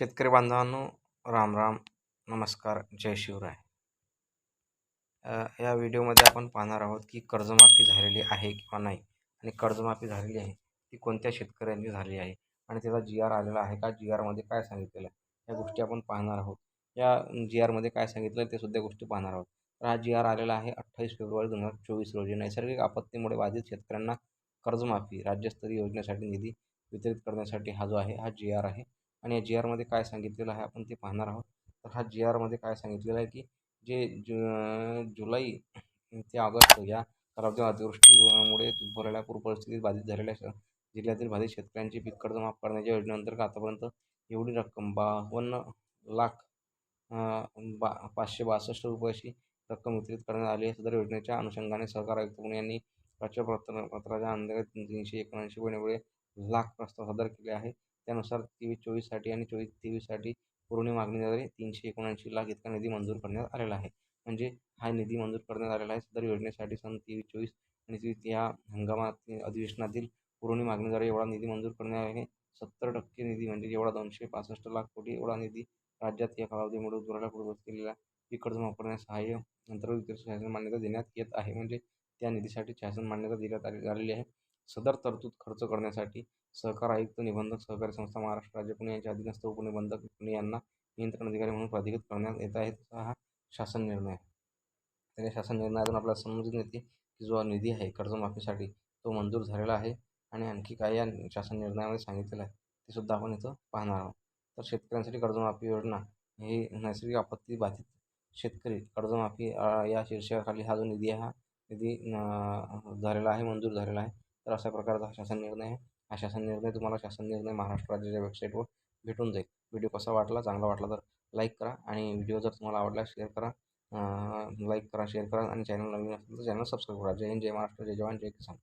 शेतकरी बांधवांनो राम राम नमस्कार जय शिवराय. या व्हिडिओमध्ये आपण पाहणार आहोत की कर्जमाफी झालेली आहे किंवा नाही आणि कर्जमाफी झालेली आहे ती कोणत्या शेतकऱ्यांची झाली आहे आणि त्याचा जी आर आलेला आहे का? जी आरमध्ये काय सांगितलेलं आहे? या गोष्टी आपण पाहणार आहोत. या जी आरमध्ये काय सांगितलं आहे ते सुद्धा गोष्टी पाहणार आहोत. तर हा जी आर आलेला आहे अठ्ठावीस फेब्रुवारी दोन हजार चोवीस रोजी. नैसर्गिक आपत्तीमुळे बाधित शेतकऱ्यांना कर्जमाफी राज्यस्तरीय योजनेसाठी निधी वितरित करण्यासाठी हा जो आहे हा जी आर आहे. आणि या जी आरमध्ये काय सांगितलेलं आहे आपण ते पाहणार आहोत. तर हा जी आरमध्ये काय सांगितलेलं आहे की जे जु जुलै ते ऑगस्ट या कालावधी अतिवृष्टीमुळे उद्भवलेल्या पूर परिस्थितीत बाधित झालेल्या श जिल्ह्यातील बाधित शेतकऱ्यांची पीक कर्ज माफ करण्याच्या योजनेअंतर्गत आतापर्यंत एवढी रक्कम बावन्न लाख बा पाचशे बासष्ट रुपयाची रक्कम वितरित करण्यात आली आहे. सदर योजनेच्या अनुषंगाने सहकार आयुक्त पुणे यांनी पत्र पत्राच्या अंतर्गत तीनशे एकोणऐंशी एवढे लाख प्रस्ताव सादर केले आहे त्यानुसार तेवीस चोवीससाठी आणि चोवीस तेवीससाठी पुरवणी मागणीद्वारे तीनशे एकोणऐंशी लाख इतका निधी मंजूर करण्यात आलेला आहे. म्हणजे हा निधी मंजूर करण्यात आलेला आहे. सदर योजनेसाठी सन तेवीस चोवीस आणि तेवीस या हंगामात अधिवेशनातील पुरवणी मागणीद्वारे एवढा निधी मंजूर करण्यात आहे. सत्तर टक्के निधी म्हणजे एवढा दोनशे पासष्ट लाख कोटी एवढा निधी राज्यात या कालावधीमुळे उद्भवलेल्या पूर्वत केलेला पीक कर्ज माफ करण्यास सहाय्य अंतर्गत शासन मान्यता देण्यात येत आहे. म्हणजे त्या निधीसाठी शासन मान्यता देण्यात आलेली आहे. सदर तरतूद खर्च करण्यासाठी सहकार आयुक्त निबंधक सहकारी संस्था महाराष्ट्र राज्य पुणे यांच्या अधीनस्थ उपनिबंधक पुणे यांना नियंत्रण अधिकारी म्हणून प्राधिकृत करण्यात येत आहे तसा हा शासन निर्णय आहे. तर या शासन निर्णयातून आपल्याला समजून येते की जो निधी आहे कर्जमाफीसाठी तो मंजूर झालेला आहे आणि आणखी काय या शासन निर्णयामध्ये सांगितलेलं आहे ते सुद्धा आपण इथं पाहणार आहोत. तर शेतकऱ्यांसाठी कर्जमाफी योजना ही नैसर्गिक आपत्ती बाधित शेतकरी कर्जमाफी या शीर्षकाखाली हा जो निधी आहे हा निधी झालेला आहे मंजूर झालेला आहे. तर अशा प्रकारचा हा शासन निर्णय आहे. हा शासन निर्णय तुम्हाला शासन निर्णय महाराष्ट्र राज्याच्या वेबसाईटवर भेटून जाईल. व्हिडिओ कसा वाटला चांगला वाटला तर लाईक करा आणि व्हिडिओ जर तुम्हाला आवडला शेअर करा. लाईक करा शेअर करा आणि चॅनल नवीन असेल तर चॅनल सबस्क्राईब करा. जय हिंद जय महाराष्ट्र जय जवान जय किसान.